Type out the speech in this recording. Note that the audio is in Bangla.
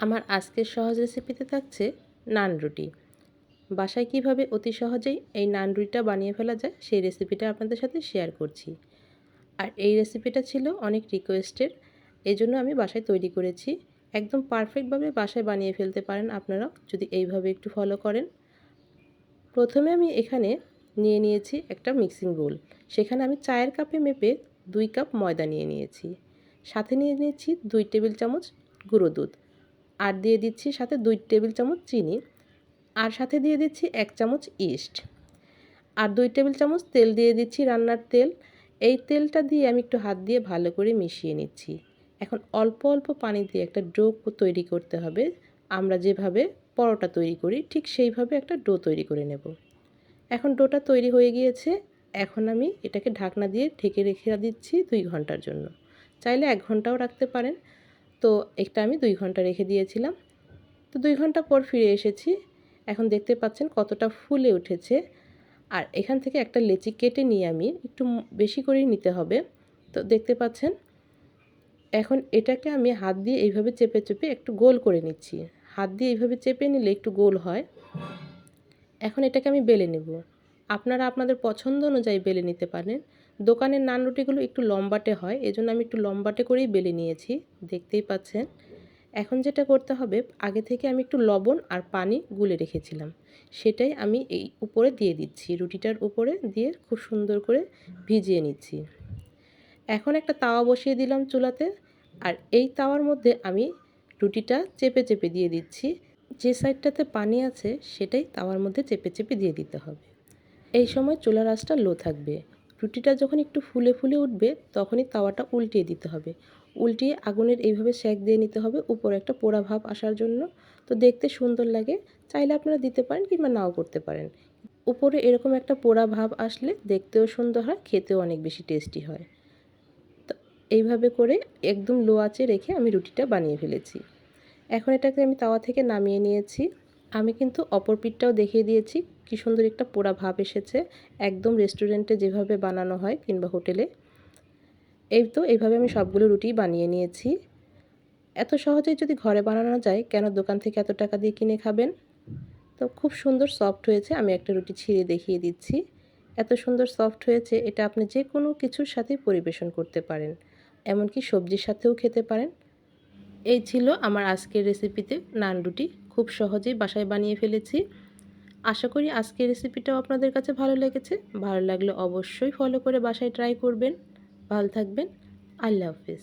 আমার আজকের সহজ রেসিপিতে থাকছে নান রুটি। বাসায় কীভাবে অতি সহজেই এই নান রুটিটা বানিয়ে ফেলা যায় সেই রেসিপিটা আপনাদের সাথে শেয়ার করছি। আর এই রেসিপিটা ছিল অনেক রিকোয়েস্টের এই জন্য আমি বাসায় তৈরি করেছি। একদম পারফেক্টভাবে বাসায় বানিয়ে ফেলতে পারেন আপনারাও যদি এইভাবে একটু ফলো করেন। প্রথমে আমি এখানে নিয়ে নিয়েছি একটা মিক্সিং বোল সেখানে আমি চায়ের কাপে মেপে দুই কাপ ময়দা নিয়ে নিয়েছি। সাথে নিয়ে নিয়েছি দুই টেবিল চামচ গুঁড়ো দুধ। আর দিয়ে দিচ্ছি সাথে দুই টেবিল চামচ চিনি আর সাথে দিয়ে দিচ্ছি এক চামচ ইস্ট। আর দুই টেবিল চামচ তেল দিয়ে দিচ্ছি রান্নার তেল। এই তেলটা দিয়ে আমি একটু হাত দিয়ে ভালো করে মিশিয়ে নিচ্ছি। এখন অল্প অল্প পানি দিয়ে একটা ডো তৈরি করতে হবে। আমরা যেভাবে পরোটা তৈরি করি ঠিক সেইভাবে একটা ডো তৈরি করে নেব। এখন ডোটা তৈরি হয়ে গিয়েছে। এখন আমি এটাকে ঢাকনা দিয়ে ঢেকে রেখে দিচ্ছি দুই ঘণ্টার জন্য। চাইলে এক ঘন্টাও রাখতে পারেন। তো একটা আমি দুই ঘণ্টা রেখে দিয়েছিলাম। তো দুই ঘণ্টা পর ফিরে এসেছি। এখন দেখতে পাচ্ছেন কতটা ফুলে উঠেছে। আর এখান থেকে একটা লেচি কেটে নিয়ে আমি একটু বেশি করেই নিতে হবে। তো দেখতে পাচ্ছেন, এখন এটাকে আমি হাত দিয়ে এইভাবে চেপে চেপে একটু গোল করে নিচ্ছি। হাত দিয়ে এইভাবে চেপে নিলে একটু গোল হয়। এখন এটাকে আমি বেলে নেব। আপনারা আপনাদের পছন্দ অনুযায়ী বেলে নিতে পারেন। দোকানের নান রুটিগুলো একটু লম্বাটে হয়, এজন্য আমি একটু লম্বাটে করেই বেলে নিয়েছি, দেখতেই পাচ্ছেন। এখন যেটা করতে হবে, আগে থেকে আমি একটু লবণ আর পানি গুলে রেখেছিলাম, সেটাই আমি এই উপরে দিয়ে দিচ্ছি, রুটিটার উপরে দিয়ে খুব সুন্দর করে ভিজিয়ে নিচ্ছি। এখন একটা তাওয়া বসিয়ে দিলাম চুলাতে, আর এই তাওয়ার মধ্যে আমি রুটিটা চেপে চেপে দিয়ে দিচ্ছি, যে সাইডটাতে পানি আছে, সেটাই তাওয়ার মধ্যে চেপে চেপে দিয়ে দিতে হবে। এই সময় চুলার আঁচটা লো থাকবে। রুটিটা যখন একটু ফুলে ফুলে উঠবে, তখনই তাওয়াটা উল্টিয়ে দিতে হবে। উল্টিয়ে আগুনের এইভাবে সেক দিয়ে নিতে হবে, উপরে একটা পোড়া ভাব আসার জন্য। তো দেখতে সুন্দর লাগে, চাইলে আপনারা দিতে পারেন কিংবা নাও করতে পারেন। উপরে এরকম একটা পোড়া ভাব আসলে দেখতেও সুন্দর হয়, খেতেও অনেক বেশি টেস্টি হয়। তো এইভাবে করে একদম লো আঁচে রেখে আমি রুটিটা বানিয়ে ফেলেছি। এখন এটাকে আমি তাওয়া থেকে নামিয়ে নিয়েছি। আমি কিন্তু অপর পিঠটাও দেখিয়ে দিয়েছি। কি সুন্দর একটা পোড়া ভাব এসেছে। একদম রেস্টুরেন্টে যেভাবে বানানো হয় কিংবা হোটেলে। এই তো এইভাবে আমি সবগুলো রুটি বানিয়ে নিয়েছি। এত সহজেই যদি ঘরে বানানো যায়, কেন দোকান থেকে এত টাকা দিয়ে কিনে খাবেন? তো খুব সুন্দর সফট হয়েছে। আমি একটা রুটি ছিঁড়ে দেখিয়ে দিচ্ছি। এত সুন্দর সফট হয়েছে, এটা আপনি যে কোনো কিছুর সাথে পরিবেশন করতে পারেন। এমনকি সবজির সাথেও খেতে পারেন। এই ছিল আমার আজকের রেসিপিতে নান রুটি। খুব সহজেই বাসায় বানিয়ে ফেলেছি। আশা করি আজকের রেসিপিটাও আপনাদের কাছে ভালো লেগেছে। ভালো লাগলে অবশ্যই ফলো করে বাসায় ট্রাই করবেন। ভালো থাকবেন। আল্লাহ হাফিজ।